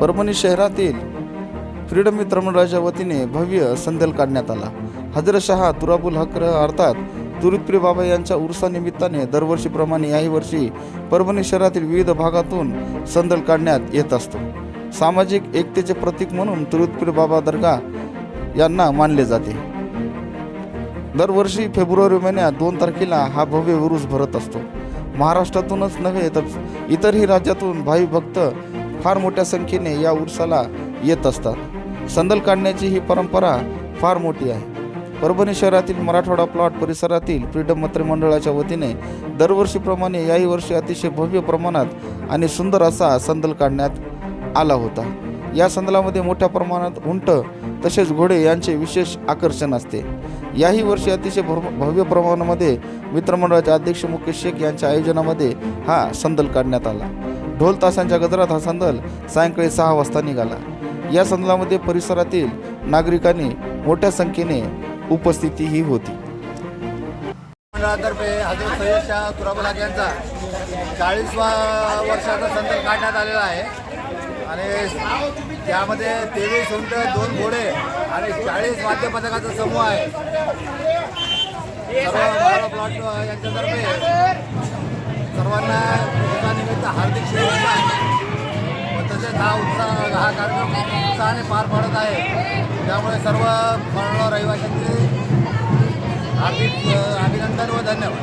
परभणी शहरातील फ्रीडम मित्र मंडळाच्या वतीने भव्य संदल काढण्यात आला. हजरशहा तुराबुल हक्र अर्थात तुरुतप्री बाबा यांच्या उर्सानिमित्ताने दरवर्षीप्रमाणे याही वर्षी परभणी शहरातील विविध भागातून संदल काढण्यात येत असतो. सामाजिक एकतेचे प्रतीक म्हणून तुरुतप्री बाबा दर्गा यांना मानले जाते. दरवर्षी फेब्रुवारी महिन्यात दोन तारखेला हा भव्य उरूस भरत असतो. महाराष्ट्रातूनच नव्हे तर इतरही राज्यातून भाई भक्त फार मोठ्या संख्येने या उरसाला येत असतात. संदल काढण्याची ही परंपरा फार मोठी आहे. परभणी शहरातील मराठवाडा प्लॉट परिसरातील फ्रीडम मंत्रिमंडळाच्या वतीने दरवर्षीप्रमाणे याही वर्षी अतिशय भव्य प्रमाणात आणि सुंदर असा संदल काढण्यात आला होता. या संदलामध्ये मोठ्या प्रमाणात उंट तसेच घोडे यांचे विशेष आकर्षण असते. याही वर्षी अतिशय भव्य प्रमाणामध्ये मित्रमंडळाचे अध्यक्ष मुकेश शेख यांच्या आयोजनामध्ये हा संदल काढण्यात आला. ढोल तासांच्या गजरात हा संदल सायंकाळी सहा वाजता निघाला. या संदलामध्ये परिसरातील नागरिकांनी मोठ्या संख्येने उपस्थितीही होती. मंडळातर्फे हजरत सय्यद शाह तुराबलाग यांचा. चाळीसवा वर्षाचा संदल काढण्यात आलेला आहे. आणि त्यामध्ये तेवीस उंट दोन घोडे आणि चाळीस वाद्य पथकाचा समूह आहे. सर्व प्लॉट यांच्यातर्फे सर्वांना हा कार्यक्रम उत्साहाने पार पडत आहे. त्यामुळे सर्व मंडळ रहिवाशांचे हार्दिक अभिनंदन व धन्यवाद.